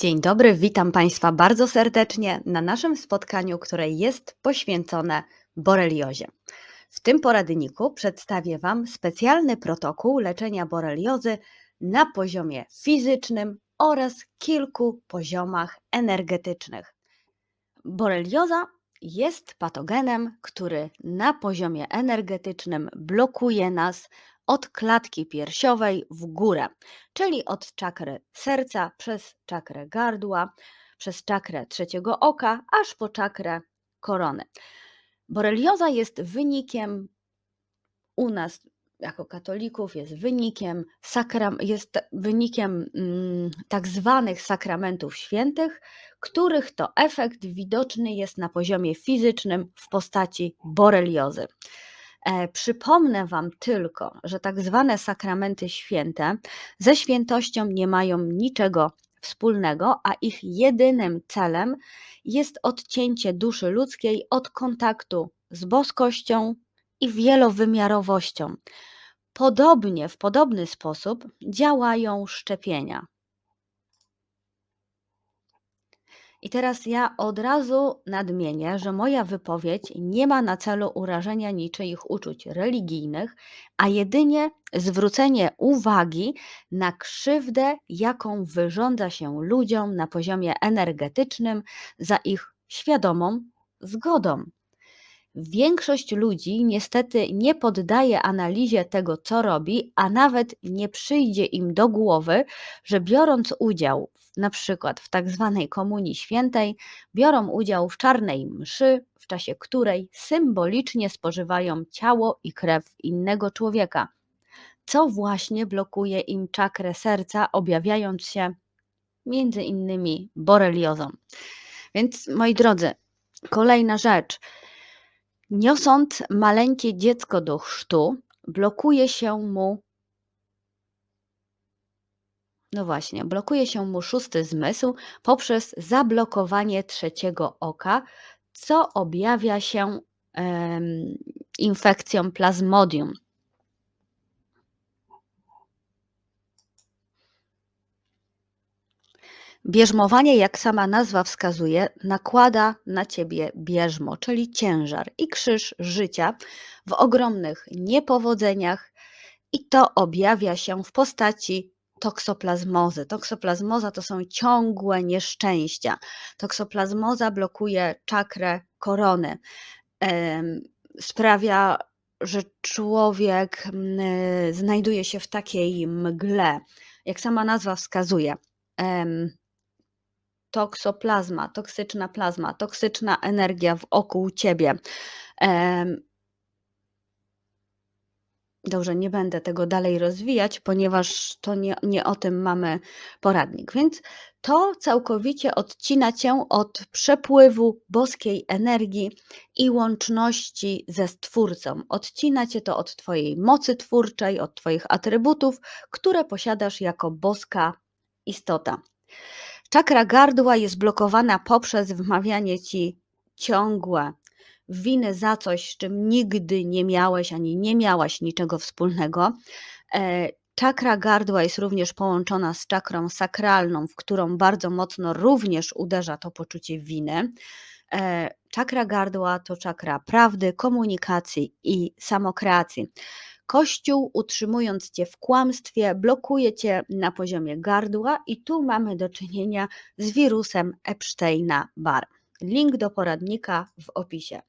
Dzień dobry, witam Państwa bardzo serdecznie na naszym spotkaniu, które jest poświęcone boreliozie. W tym poradniku przedstawię Wam specjalny protokół leczenia boreliozy na poziomie fizycznym oraz kilku poziomach energetycznych. Borelioza jest patogenem, który na poziomie energetycznym blokuje nas od klatki piersiowej w górę, czyli od czakry serca przez czakrę gardła, przez czakrę trzeciego oka, aż po czakrę korony. Borelioza jest wynikiem u nas jako katolików jest wynikiem, sakram, jest wynikiem mm, tak zwanych sakramentów świętych, których to efekt widoczny jest na poziomie fizycznym w postaci boreliozy. E, przypomnę Wam tylko, że tak zwane sakramenty święte ze świętością nie mają niczego wspólnego, a ich jedynym celem jest odcięcie duszy ludzkiej od kontaktu z boskością i wielowymiarowością. Podobnie, w podobny sposób działają szczepienia. I teraz ja od razu nadmienię, że moja wypowiedź nie ma na celu urażenia niczyich uczuć religijnych, a jedynie zwrócenie uwagi na krzywdę, jaką wyrządza się ludziom na poziomie energetycznym za ich świadomą zgodą. Większość ludzi niestety nie poddaje analizie tego, co robi, a nawet nie przyjdzie im do głowy, że biorąc udział na przykład w tak zwanej Komunii Świętej, biorą udział w czarnej mszy, w czasie której symbolicznie spożywają ciało i krew innego człowieka, co właśnie blokuje im czakrę serca, objawiając się między innymi boreliozą. Więc moi drodzy, kolejna rzecz – Niosąc maleńkie dziecko do chrztu, blokuje się mu no właśnie, blokuje się mu szósty zmysł poprzez zablokowanie trzeciego oka, co objawia się em, infekcją plazmodium. Bierzmowanie, jak sama nazwa wskazuje, nakłada na ciebie bierzmo, czyli ciężar i krzyż życia w ogromnych niepowodzeniach, i to objawia się w postaci toksoplazmozy. Toksoplazmoza to są ciągłe nieszczęścia. Toksoplazmoza blokuje czakrę korony. Sprawia, że człowiek znajduje się w takiej mgle, jak sama nazwa wskazuje toksoplazma, toksyczna plazma, toksyczna energia wokół ciebie. Dobrze, nie będę tego dalej rozwijać, ponieważ to nie, nie o tym mamy poradnik. Więc to całkowicie odcina cię od przepływu boskiej energii i łączności ze Stwórcą. Odcina cię to od Twojej mocy twórczej, od Twoich atrybutów, które posiadasz jako boska istota. Czakra gardła jest blokowana poprzez wmawianie ci ciągłe winy za coś, z czym nigdy nie miałeś ani nie miałaś niczego wspólnego. E, czakra gardła jest również połączona z czakrą sakralną, w którą bardzo mocno również uderza to poczucie winy. E, czakra gardła to czakra prawdy, komunikacji i samokreacji. Kościół, utrzymując cię w kłamstwie, blokuje cię na poziomie gardła, i tu mamy do czynienia z wirusem Epsteina-Barr. Link do poradnika w opisie.